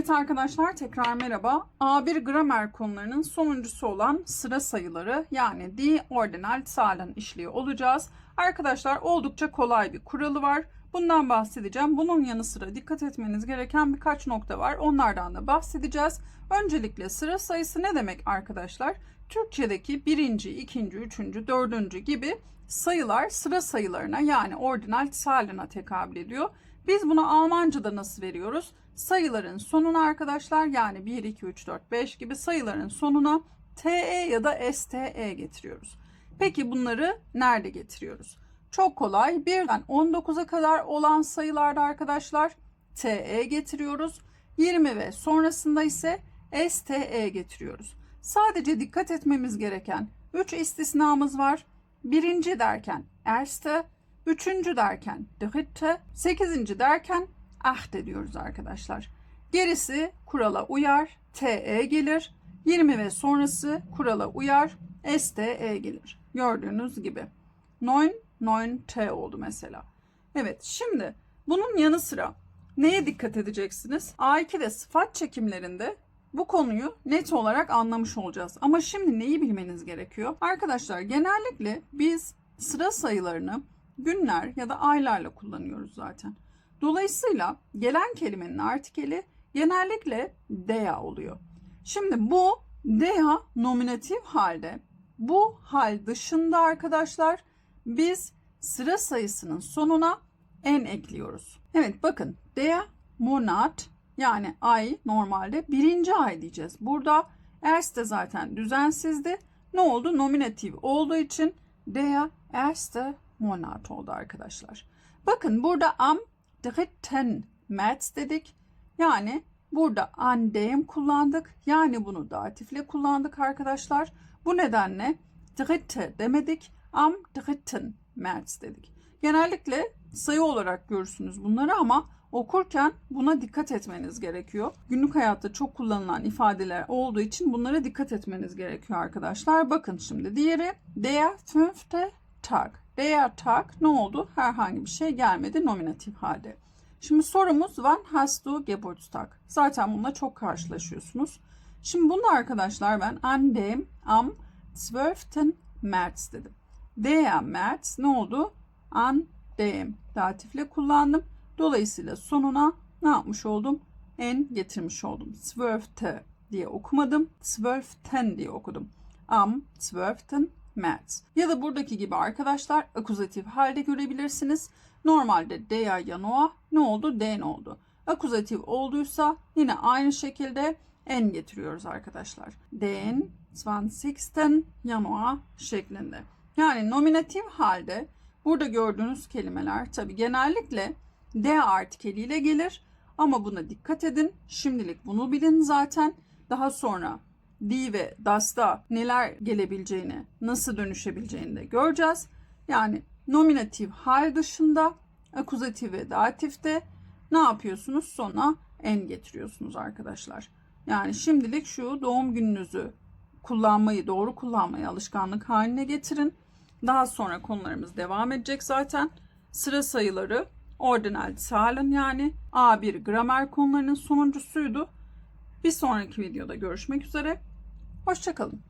Evet arkadaşlar tekrar merhaba. A1 gramer konularının sonuncusu olan sıra sayıları yani D ordinal zahlen işliyor olacağız. Arkadaşlar oldukça kolay bir kuralı var. Bundan bahsedeceğim. Bunun yanı sıra dikkat etmeniz gereken birkaç nokta var. Onlardan da bahsedeceğiz. Öncelikle sıra sayısı ne demek arkadaşlar? Türkçedeki birinci, ikinci, üçüncü, dördüncü gibi sayılar sıra sayılarına yani ordinal zahlen'a tekabül ediyor. Biz bunu Almanca'da nasıl veriyoruz? Sayıların sonuna arkadaşlar yani 1, 2, 3, 4, 5 gibi sayıların sonuna TE ya da STE getiriyoruz. Peki bunları nerede getiriyoruz? Çok kolay. 1'den 19'a kadar olan sayılarda arkadaşlar TE getiriyoruz. 20 ve sonrasında ise STE getiriyoruz. Sadece dikkat etmemiz gereken 3 istisnamız var. Birinci derken erste, üçüncü derken dritte, sekizinci derken achte diyoruz arkadaşlar. Gerisi kurala uyar, TE gelir. 20 ve sonrası kurala uyar, STE gelir. Gördüğünüz gibi. 9, 9 T oldu mesela. Evet şimdi bunun yanı sıra neye dikkat edeceksiniz? A2'de sıfat çekimlerinde bu konuyu net olarak anlamış olacağız. Ama şimdi neyi bilmeniz gerekiyor? Arkadaşlar genellikle biz sıra sayılarını günler ya da aylarla kullanıyoruz zaten. Dolayısıyla gelen kelimenin artikeli genellikle dea oluyor. Şimdi bu dea nominatif halde. Bu hal dışında arkadaşlar biz sıra sayısının sonuna en ekliyoruz. Evet bakın dea monat yani ay normalde birinci ay diyeceğiz. Burada erste zaten düzensizdi. Ne oldu? Nominatif olduğu için der erste Monat oldu arkadaşlar. Bakın burada am dritten März dedik. Yani burada an dem kullandık. Yani bunu datifle kullandık arkadaşlar. Bu nedenle dritte demedik. Am dritten März dedik. Genellikle sayı olarak görürsünüz bunları ama okurken buna dikkat etmeniz gerekiyor. Günlük hayatta çok kullanılan ifadeler olduğu için bunlara dikkat etmeniz gerekiyor arkadaşlar. Bakın şimdi diğeri der fünfte Tag. Der Tag ne oldu? Herhangi bir şey gelmedi nominatif halde. Şimdi sorumuz wann hast du Geburtstag? Zaten bununla çok karşılaşıyorsunuz. Şimdi bunu arkadaşlar ben an dem am 12. März dedim. Der März ne oldu? An dem datifle kullandım. Dolayısıyla sonuna ne yapmış oldum? En getirmiş oldum. 12 diye okumadım. 12 diye okudum. Am 12. März. Ya da buradaki gibi arkadaşlar akuzatif halde görebilirsiniz. Normalde der Januar ne oldu? Den oldu. Akuzatif olduysa yine aynı şekilde en getiriyoruz arkadaşlar. Den 20. Januar şeklinde. Yani nominatif halde burada gördüğünüz kelimeler tabi genellikle D artikeliyle gelir. Ama buna dikkat edin. Şimdilik bunu bilin zaten. Daha sonra D ve DAS'ta neler gelebileceğini, nasıl dönüşebileceğini de göreceğiz. Yani nominatif hal dışında akuzatif ve datifte ne yapıyorsunuz? Sona en getiriyorsunuz arkadaşlar. Yani şimdilik şu doğum gününüzü kullanmayı, doğru kullanmayı alışkanlık haline getirin. Daha sonra konularımız devam edecek zaten. Sıra sayıları ordinal zahlen yani A1 gramer konularının sonuncusuydu. Bir sonraki videoda görüşmek üzere. Hoşçakalın.